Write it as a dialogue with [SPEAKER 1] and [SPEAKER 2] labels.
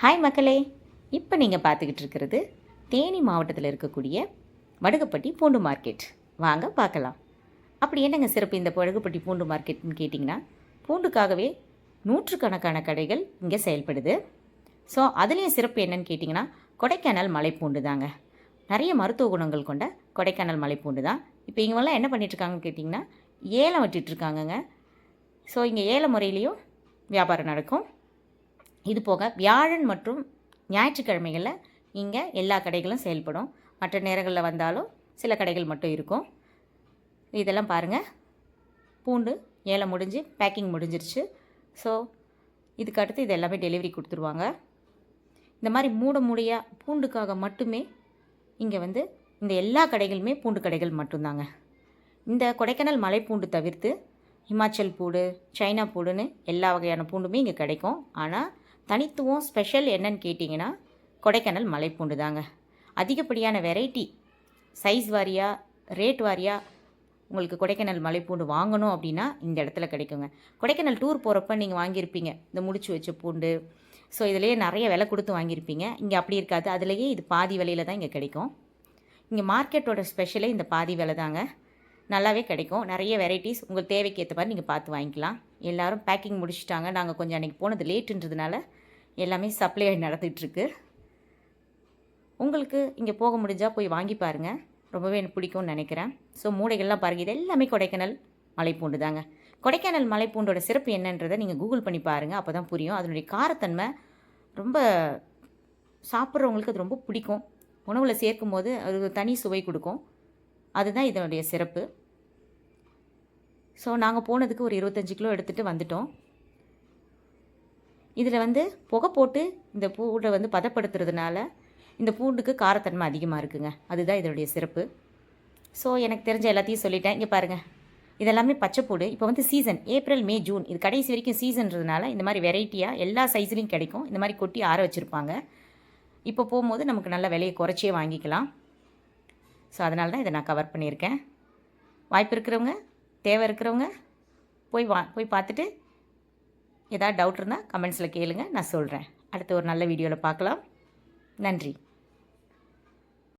[SPEAKER 1] Hi மக்களே. இப்போ நீங்கள் பார்த்துக்கிட்டு இருக்கிறது தேனி மாவட்டத்தில் இருக்கக்கூடிய வடுகப்பட்டி பூண்டு மார்க்கெட். வாங்க பார்க்கலாம். அப்படி என்னங்க சிறப்பு இந்த வடுகப்பட்டி பூண்டு மார்க்கெட்னு கேட்டிங்கன்னா பூண்டுக்காகவே நூற்றுக்கணக்கான கடைகள் இங்கே செயல்படுது. ஸோ அதுலேயும் சிறப்பு என்னன்னு கேட்டிங்கன்னா கொடைக்கானல் மலைப்பூண்டு தாங்க. நிறைய மருத்துவ குணங்கள் கொண்ட கொடைக்கானல் மலைப்பூண்டு தான். இப்போ இவங்கெல்லாம் என்ன பண்ணிகிட்ருக்காங்கன்னு கேட்டிங்கன்னா ஏலம் விட்டுட்ருக்காங்கங்க ஸோ இங்கே ஏல முறையிலையும் வியாபாரம் நடக்கும். இது போக வியாழன் மற்றும் ஞாயிற்றுக்கிழமைகளில் இங்கே எல்லா கடைகளும் செயல்படும். மற்ற நேரங்களில் வந்தாலும் சில கடைகள் மட்டும் இருக்கும். இதெல்லாம் பாருங்கள் பூண்டு ஏலம் முடிஞ்சு பேக்கிங் முடிஞ்சிருச்சு. ஸோ இதுக்கு அடுத்து இது எல்லாமே டெலிவரி கொடுத்துருவாங்க. இந்த மாதிரி மூட மூடையாக பூண்டுக்காக மட்டுமே இங்கே வந்து இந்த எல்லா கடைகளுமே பூண்டு கடைகள் மட்டும்தாங்க. இந்த கொடைக்கானல் மலைப்பூண்டு தவிர்த்து இமாச்சல் பூடு சைனா பூடுன்னு எல்லா வகையான பூண்டுமே இங்கே கிடைக்கும். ஆனால் தனித்துவம் ஸ்பெஷல் என்னன்னு கேட்டிங்கன்னா கொடைக்கானல் மலைப்பூண்டு தாங்க. அதிகப்படியான வெரைட்டி சைஸ் வாரியாக ரேட் வாரியாக உங்களுக்கு கொடைக்கானல் மலைப்பூண்டு வாங்கணும் அப்படின்னா இந்த இடத்துல கிடைக்குங்க. கொடைக்கானல் டூர் போகிறப்ப நீங்கள் வாங்கியிருப்பீங்க. இந்த முடிச்சு வச்ச பூண்டு. ஸோ இதுலேயே நிறைய விலை கொடுத்து வாங்கியிருப்பீங்க. இங்கே அப்படி இருக்காது. அதுலேயே இது பாதி விலையில் தான் இங்கே கிடைக்கும். இங்கே மார்க்கெட்டோட ஸ்பெஷலே இந்த பாதி விலை தாங்க. நல்லாவே கிடைக்கும். நிறைய வெரைட்டிஸ். உங்கள் தேவைக்கு ஏற்ற மாதிரி நீங்கள் பார்த்து வாங்கிக்கலாம். எல்லோரும் பேக்கிங் முடிச்சிட்டாங்க. நாங்கள் கொஞ்சம் அன்றைக்கி போனது லேட்டுன்றதுனால எல்லாமே சப்ளை நடந்துகிட்ருக்கு உங்களுக்கு இங்கே போக முடிஞ்சால் போய் வாங்கி பாருங்கள் ரொம்பவே எனக்கு பிடிக்கும்னு நினைக்கிறேன். ஸோ மூடைகள்லாம் பாருங்கள் இது எல்லாமே கொடைக்கானல் மலைப்பூண்டு தாங்க. கொடைக்கானல் மலைப்பூண்டோட சிறப்பு என்னன்றதை நீங்கள் கூகுள் பண்ணி பாருங்கள் அப்போ தான் புரியும். அதனுடைய காரத்தன்மை ரொம்ப சாப்பிட்றவங்களுக்கு அது ரொம்ப பிடிக்கும். உணவில் சேர்க்கும் போது அது தனி சுவை கொடுக்கும். அதுதான் இதனுடைய சிறப்பு. ஸோ நாங்கள் போனதுக்கு ஒரு இருபத்தஞ்சி கிலோ எடுத்துகிட்டு வந்துட்டோம். இதில் வந்து புகை போட்டு இந்த பூண்டை வந்து பதப்படுத்துறதுனால இந்த பூண்டுக்கு காரத்தன்மை அதிகமாக இருக்குங்க. அதுதான் இதனுடைய சிறப்பு. ஸோ எனக்கு தெரிஞ்ச எல்லாத்தையும் சொல்லிட்டேன். இங்கே பாருங்கள் இதெல்லாமே பச்சைப்பூடு இப்போ வந்து சீசன் ஏப்ரல் மே ஜூன் இது கடைசி வரைக்கும் சீசன்றதுனால இந்த மாதிரி வெரைட்டியாக எல்லா சைஸ்லேயும் கிடைக்கும். இந்த மாதிரி கொட்டி ஆற வச்சுருப்பாங்க. இப்போ போகும்போது நமக்கு நல்ல விலையை குறைச்சே வாங்கிக்கலாம். ஸோ அதனால தான் இதை நான் கவர் பண்ணியிருக்கேன். வாய்ப்பு இருக்கிறவங்க தேவை இருக்கிறவங்க போய் வா போய் பார்த்துட்டு ஏதாவது டவுட் இருந்தால் கமெண்ட்ஸில் கேளுங்க. நான் சொல்கிறேன் அடுத்து ஒரு நல்ல வீடியோவில் பார்க்கலாம். நன்றி.